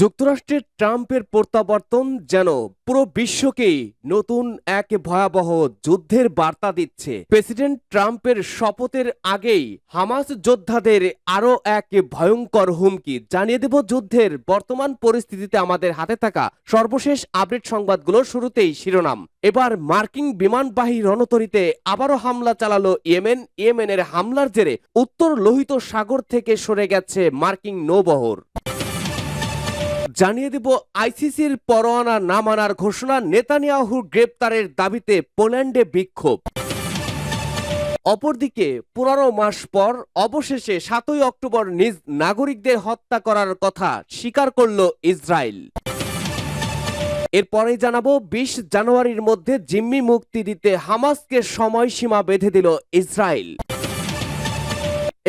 যুক্তরাষ্ট্রের ট্রাম্পের প্রত্যাবর্তন যেন পুরো বিশ্বকেই নতুন এক ভয়াবহ যুদ্ধের বার্তা দিচ্ছে। প্রেসিডেন্ট ট্রাম্পের শপথের আগেই হামাস যোদ্ধাদের আরও এক ভয়ঙ্কর হুমকি। জানিয়ে দেব যুদ্ধের বর্তমান পরিস্থিতিতে আমাদের হাতে থাকা সর্বশেষ আপডেট সংবাদগুলোর শুরুতেই শিরোনাম। এবার মার্কিন বিমানবাহী রণতরীতে আবারও হামলা চালালো ইয়েমেন। ইয়েমেনের হামলার জেরে উত্তর লোহিত সাগর থেকে সরে গেছে মার্কিন নৌবহর। জানিয়ে দেব আইসিসির পরোয়ানা না মানার ঘোষণা নেতানিয়াহুর গ্রেপ্তারের দাবিতে পোল্যান্ডে বিক্ষোভ। অপরদিকে, পনেরো মাস পর অবশেষে সাতই অক্টোবর নিজ নাগরিকদের হত্যা করার কথা স্বীকার করল ইসরায়েল। এরপরে জানাব, বিশ জানুয়ারির মধ্যে জিম্মি মুক্তি দিতে হামাসকে সময়সীমা বেঁধে দিল ইসরায়েল।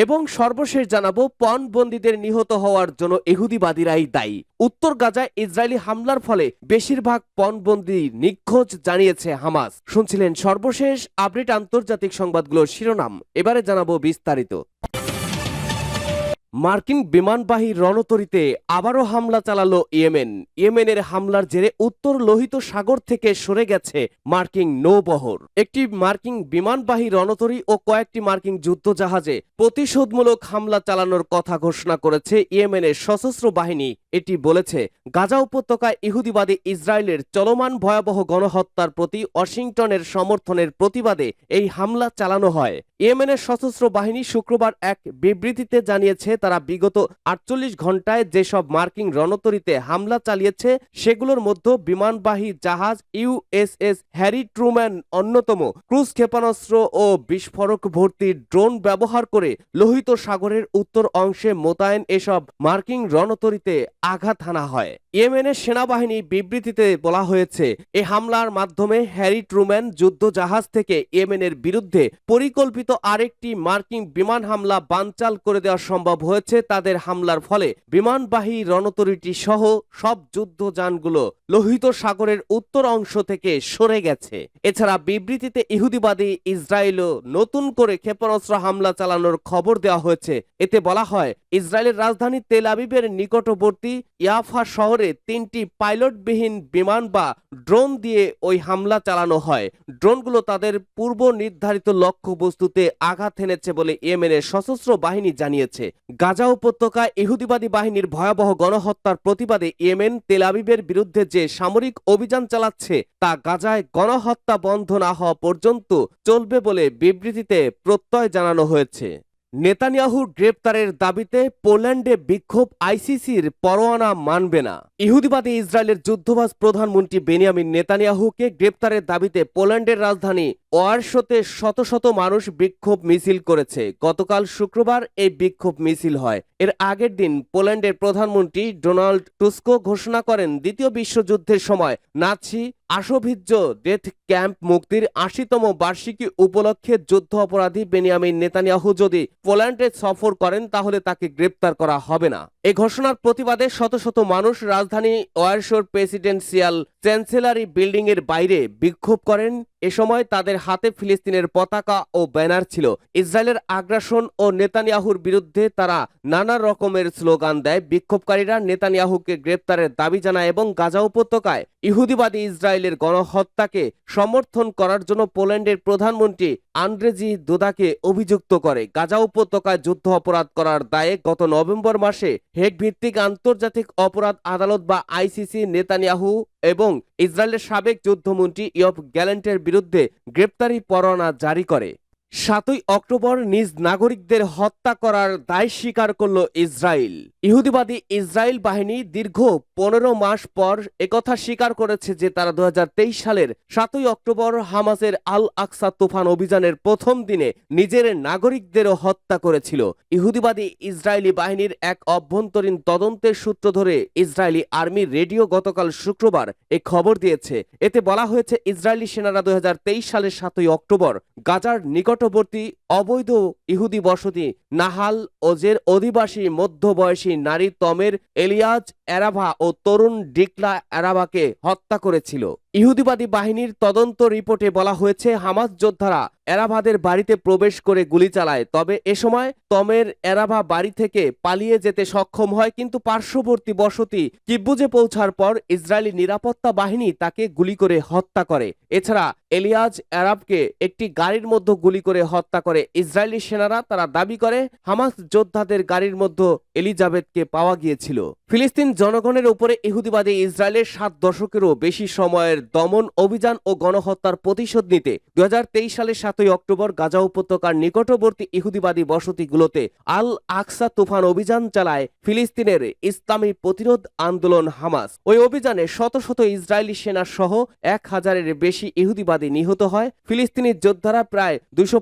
এবং সর্বশেষ জানাব পণবন্দীদের নিহত হওয়ার জন্য ইহুদিবাদীরাই দায়ী। উত্তর গাজায় ইসরায়েলি হামলার ফলে বেশিরভাগ পণবন্দী নিখোঁজ জানিয়েছে হামাস। শুনছিলেন সর্বশেষ আপডেট আন্তর্জাতিক সংবাদগুলোর শিরোনাম। এবারে জানাব বিস্তারিত। মার্কিন বিমানবাহী রণতরিতে আবারও হামলা চালালো ইয়েমেন। ইয়েমেনের হামলার জেরে উত্তর লোহিত সাগর থেকে সরে গেছে মার্কিন নৌবহর। একটি মার্কিন বিমানবাহী রণতরি ও কয়েকটি মার্কিন যুদ্ধজাহাজে প্রতিশোধমূলক হামলা চালানোর কথা ঘোষণা করেছে ইয়েমেনের সশস্ত্র বাহিনী এটি বলেছে, গাজা উপত্যকায় ইহুদিবাদী ইসরায়েলের চলমান ভয়াবহ গণহত্যার প্রতি ওয়াশিংটনের সমর্থনের প্রতিবাদে এই হামলা চালানো হয়। ইয়েমেনের সশস্ত্র বাহিনী শুক্রবার এক বিবৃতিতে জানিয়েছে, তারা বিগত আটচল্লিশ ঘন্টায় যেসব মার্কিন রণতরীতে হামলা চালিয়েছে, সেগুলোর মধ্যে বিমানবাহী জাহাজ ইউএসএস হ্যারি ট্রুম্যান অন্যতম, ক্রুজ ক্ষেপণাস্ত্র ও বিস্ফোরক ভর্তি ড্রোন ব্যবহার করে লোহিত সাগরের উত্তর অংশে মোতায়েন এসব মার্কিন রণতরীতে আঘাত হানা হয়। ইয়েমেনের সেনাবাহিনী বিবৃতিতে বলা হয়েছে, এ হামলার মাধ্যমে হ্যারি ট্রুম্যান যুদ্ধ জাহাজ থেকে ইয়েমেনের বিরুদ্ধে পরিকল্পিত আরেকটি মার্কিন বিমান হামলা বানচাল করে দেওয়া সম্ভব হয়েছে। তাদের হামলার ফলে বিমানবাহী রণতরীটি সহ সব যুদ্ধযানগুলো লোহিত সাগরের উত্তর অংশ থেকে সরে গেছে। এছাড়া বিবৃতিতে ইহুদিবাদী ইসরায়েলও নতুন করে ক্ষেপণাস্ত্র হামলা চালানোর খবর দেওয়া হয়েছে। এতে বলা হয়, ইসরায়েলের রাজধানী তেল আবিবের নিকটবর্তী ইয়াফা শহরে তিনটি পাইলটবিহীন বিমান বা ড্রোন দিয়ে ওই হামলা চালানো হয়। ড্রোনগুলো তাদের পূর্ব নির্ধারিত লক্ষ্যবস্তুতে আঘাত এনেছে বলে ইয়েমেনের সশস্ত্র বাহিনী জানিয়েছে। গাজা উপত্যকায় ইহুদিবাদী বাহিনীর ভয়াবহ গণহত্যার প্রতিবাদে ইয়েমেন তেলাবিবের বিরুদ্ধে যে সামরিক অভিযান চালাচ্ছে, তা গাজায় গণহত্যা বন্ধ না হওয়া পর্যন্ত চলবে বলে বিবৃতিতে প্রত্যয় জানানো হয়েছে। নেতানিয়াহুর গ্রেপ্তারের দাবিতে পোল্যান্ডে বিক্ষোভ আইসিসির পরোয়ানা মানবে না। ইহুদিবাদী ইসরায়েলের যুদ্ধবাজ প্রধানমন্ত্রী বেনিয়ামিন নেতানিয়াহুকে গ্রেপ্তারের দাবিতে পোল্যান্ডের রাজধানী ওয়ারশোতে শত শত মানুষ বিক্ষোভ মিছিল করেছে। গতকাল শুক্রবার এই বিক্ষোভ মিছিল হয়। এর আগের দিন পোল্যান্ডের প্রধানমন্ত্রী ডোনাল্ড টুস্কো ঘোষণা করেন, দ্বিতীয় বিশ্বযুদ্ধের সময় নাৎসি আশভিজ্জ ডেথ ক্যাম্প মুক্তির আশিতম বার্ষিকী উপলক্ষে যুদ্ধ অপরাধী বেনিয়ামিন নেতানিয়াহু যদি পোল্যান্ডে সফর করেন, তাহলে তাকে গ্রেপ্তার করা হবে না। এ ঘোষণার প্রতিবাদে শত শত মানুষ রাজধানী ওয়ারশোর প্রেসিডেন্সিয়াল চ্যান্সেলারি বিল্ডিং এর বাইরে বিক্ষোভ করেন। এ সময় তাদের হাতে ফিলিস্তিনের পতাকা ও ব্যানার ছিল। ইসরায়েলের আগ্রাসন ও নেতানিয়াহুর বিরুদ্ধে তারা নানা রকমের স্লোগান দেয়। বিক্ষোভকারীরা নেতানিয়াহুকে গ্রেপ্তারের দাবি জানায় এবং গাজা উপত্যকায় ইহুদিবাদী ইসরায়েলের গণহত্যাকে সমর্থন করার জন্য পোল্যান্ডের প্রধানমন্ত্রী আন্দ্রেজি দোদাকে অভিযুক্ত করে। গাজা উপত্যকায় যুদ্ধ অপরাধ করার দায়ে গত নভেম্বর মাসে হেগ ভিত্তিক আন্তর্জাতিক অপরাধ আদালত বা আইসিসি, নেতানিয়াহু এবং ইসরায়েলের সাবেক যুদ্ধমন্ত্রী ইয়ব গ্যালেন্টের বিরুদ্ধে গ্রেপ্তারি পরোয়ানা জারি করে। সাতই অক্টোবর নিজ নাগরিকদের হত্যা করার দায় স্বীকার করল ইসরায়েল। ইহুদিবাদী ইসরায়েল বাহিনী দীর্ঘ পনেরো মাস পর একথা স্বীকার করেছে যে তারা দু সালের সাতই অক্টোবর হামাসের আল আকসা তুফান অভিযানের প্রথম দিনে নিজের নাগরিকদেরও হত্যা করেছিল। ইহুদিবাদী ইসরায়েলি বাহিনীর এক অভ্যন্তরীণ তদন্তের সূত্র ধরে ইসরায়েলি আর্মি রেডিও গতকাল শুক্রবার এ খবর দিয়েছে। এতে বলা হয়েছে, ইসরায়েলি সেনারা দু হাজার তেইশ সালের সাতই অক্টোবর গাজার নিকটবর্তী অবৈধ ইহুদি বসতি নাহাল ওজের অধিবাসী মধ্যবয়সী নারী তমের এলিয়াজ অ্যারাভা ও তরুণ ডিকলা অ্যারাভাকে হত্যা করেছিল। ইহুদিবাদী বাহিনীর তদন্ত রিপোর্টে বলা হয়েছে, হামাস যোদ্ধারা এরাভাদের বাড়িতে প্রবেশ করে গুলি চালায়। তবে এ সময় তমের এরাভা বাড়ি থেকে পালিয়ে যেতে সক্ষম হয়, কিন্তু পার্শ্ববর্তী বসতি কিব্বুজে পৌঁছার পর ইসরায়েলি নিরাপত্তা বাহিনী তাকে গুলি করে হত্যা করে। এছাড়া এলিয়াজ অ্যারাবকে একটি গাড়ির মধ্যে গুলি করে হত্যা করে। ইসরায়েলি সেনারা তারা দাবি করে, হামাস যোদ্ধাদের গাড়ির মধ্যে এলিজাবেথকে পাওয়া গিয়েছিল। ফিলিস্তিন জনগণের উপরে ইহুদিবাদী ইসরায়েলের সাত দশকেরও বেশি সময়ের দমন অভিযান ও গণহত্যার প্রতিশোধ নিতে দুই হাজার তেইশ সালের সাতই অক্টোবর গাজা উপত্যকার নিকটবর্তী ইহুদিবাদী বসতিগুলোতে আল আকসা তুফান অভিযান চালায় ফিলিস্তিনের ইসলামী প্রতিরোধ আন্দোলন হামাস। ওই অভিযানে শত শত ইসরায়েলি সেনা সহ এক হাজারের বেশি ইহুদিবাদী নিহত হয়। ফিলিস্তিনি যোদ্ধারা প্রায় দুশো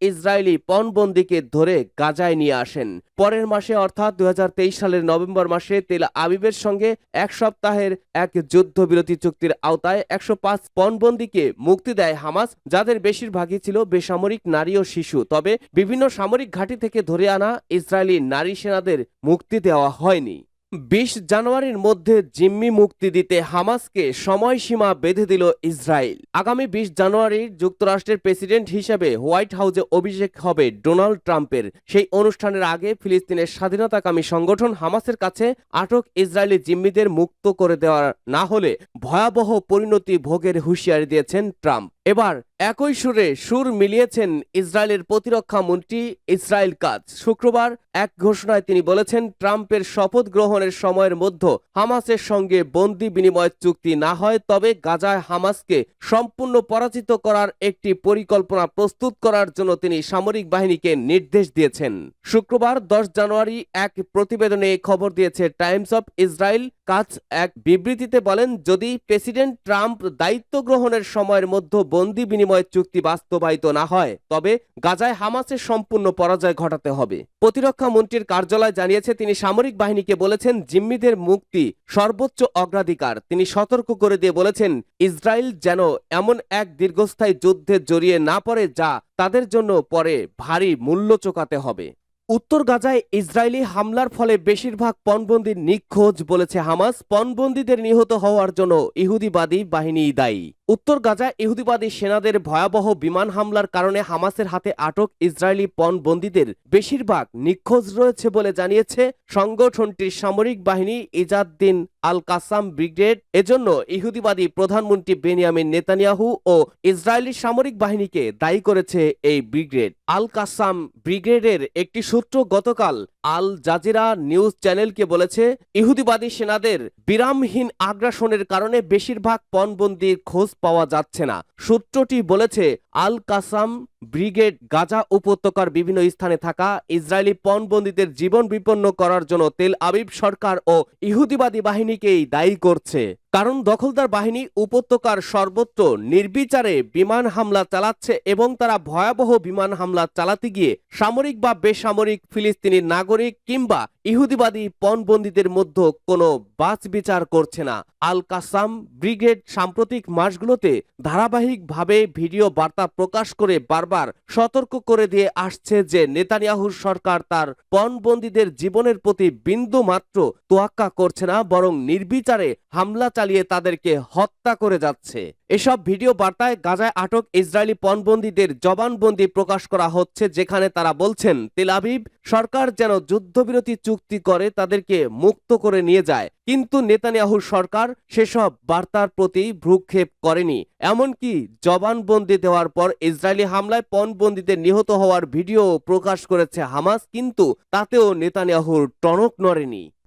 ইসরায়েলি পণবন্দিকে ধরে গাজায় নিয়ে আসেন। পরের মাসে অর্থাৎ দুই হাজার তেইশ সালের নভেম্বর মাসে তেল আবিবের সঙ্গে এক সপ্তাহের এক যুদ্ধবিরতি চুক্তির আওতায় একশো পাঁচ পণবন্দিকে মুক্তি দেয় হামাস, যাদের বেশিরভাগই ছিল বেসামরিক নারী ও শিশু। তবে বিভিন্ন সামরিক ঘাঁটি থেকে ধরে আনা ইসরায়েলি নারী সেনাদের মুক্তি দেওয়া হয়নি। বিশ জানুয়ারির মধ্যে জিম্মি মুক্তি দিতে হামাসকে সময়সীমা বেঁধে দিল ইসরায়েল। আগামী বিশ জানুয়ারি যুক্তরাষ্ট্রের প্রেসিডেন্ট হিসেবে হোয়াইট হাউসে অভিষেক হবে ডোনাল্ড ট্রাম্পের। সেই অনুষ্ঠানের আগে ফিলিস্তিনের স্বাধীনতাকামী সংগঠন হামাসের কাছে আটক ইসরায়েলি জিম্মিদের মুক্ত করে দেওয়া না হলে ভয়াবহ পরিণতি ভোগের হুঁশিয়ারি দিয়েছেন ট্রাম্প। এবার একই সুরে সুর মিলিয়েছেন ইসরায়েলের প্রতিরক্ষা মন্ত্রী ইসরায়েল কাজ। শুক্রবার এক ঘোষণায় তিনি বলেছেন, ট্রাম্পের শপথ গ্রহণের সময়ের মধ্যে হামাসের সঙ্গে বন্দি বিনিময় চুক্তি না হয়, তবে গাজায় হামাসকে সম্পূর্ণ পরাজিত করার একটি পরিকল্পনা প্রস্তুত করার জন্য তিনি সামরিক বাহিনীকে নির্দেশ দিয়েছেন। শুক্রবার দশ জানুয়ারি এক প্রতিবেদনে খবর দিয়েছে, টাইমস অফ ইসরায়েল কাজ এক বিবৃতিতে বলেন, যদি প্রেসিডেন্ট ট্রাম্প দায়িত্ব গ্রহণের সময়ের মধ্যে বন্দি বিনিময় চুক্তি বাস্তবায়িত না হয়, তবে গাজায় হামাসের সম্পূর্ণ পরাজয় ঘটাতে হবে। প্রতিরক্ষা মন্ত্রীর কার্যালয় জানিয়েছে, তিনি সামরিক বাহিনীকে বলেছেন, জিম্মিদের মুক্তি সর্বোচ্চ অগ্রাধিকার। তিনি সতর্ক করে দিয়ে বলেছেন, ইসরায়েল যেন এমন এক দীর্ঘস্থায়ী যুদ্ধে জড়িয়ে না পড়ে, যা তাদের জন্য পরে ভারী মূল্য চোকাতে হবে। উত্তর গাজায় ইসরায়েলি হামলার ফলে বেশিরভাগ পণবন্দির নিখোঁজ বলেছে হামাস। পণবন্দীদের নিহত হওয়ার জন্য ইহুদিবাদী বাহিনী দায়ী। উত্তর গাজায় ইহুদিবাদী সেনাদের ভয়াবহ বিমান হামলার কারণে হামাসের হাতে আটক ইসরায়েলি পণবন্দীদের বেশিরভাগ নিখোঁজ রয়েছে বলে জানিয়েছে সংগঠনটির সামরিক বাহিনী ইজাদ্দিন আল কাসাম ব্রিগেড। এজন্য ইহুদিবাদী প্রধানমন্ত্রী বেনিয়ামিন নেতানিয়াহু ও ইসরায়েলি সামরিক বাহিনীকে দায়ী করেছে এই ব্রিগেড। আল কাসাম ব্রিগেডের একটি সূত্র গতকাল আল জাজিরা নিউজ চ্যানেলকে বলেছে, ইহুদিবাদী সেনাদের বিরামহীন আগ্রাসনের কারণে বেশিরভাগ পণবন্দির খোঁজ পাওয়া যাচ্ছে না। সূত্রটি বলেছে আল কাসাম ব্রিগেড গাজা উপত্যকার বিভিন্ন স্থানে থাকা ইসরায়েলি পণবন্দীদের জীবন বিপন্ন করার জন্য তেল আবিব সরকার ও ইহুদিবাদী বাহিনীকেই দায়ী করছে। কারণ দখলদার বাহিনী উপত্যকার সর্বত্র নির্বিচারে বিমান হামলা চালাচ্ছে এবং তারা ভয়াবহ বিমান হামলা চালাতে গিয়ে সামরিক বা বেসামরিক ফিলিস্তিনি নাগরিক কিংবা ইহুদিবাদী পণবন্দীদের মধ্যে কোনো বাছ বিচার করছে না। আল কাসাম ব্রিগেড সাম্প্রতিক মাসগুলোতে ধারাবাহিকভাবে ভিডিও বার্তা প্রকাশ করে বারবার সতর্ক করে দিয়ে আসছে যে নেতানিয়াহুর সরকার তার পণবন্দীদের জীবনের প্রতি বিন্দু মাত্র তোয়াক্কা করছে না, বরং নির্বিচারে হামলা চালিয়ে তাদেরকে হত্যা করে যাচ্ছে। এসব ভিডিও বার্তায় গাজায় আটক ইসরায়েলি পণবন্দীদের জবানবন্দি প্রকাশ করা হচ্ছে, যেখানে তারা বলছেন তেলাবিব সরকার যেন যুদ্ধবিরতি চুক্তি করে তাদেরকে মুক্ত করে নিয়ে যায়। কিন্তু নেতানিয়াহুর সরকার সেসব বার্তার প্রতি ভ্রুক্ষেপ করেনি। এমনকি জবানবন্দি দেওয়ার পর ইসরায়েলি হামলায় পণবন্দীদের নিহত হওয়ার ভিডিও প্রকাশ করেছে হামাস, কিন্তু তাতেও নেতানিয়াহুর টনক নড়েনি।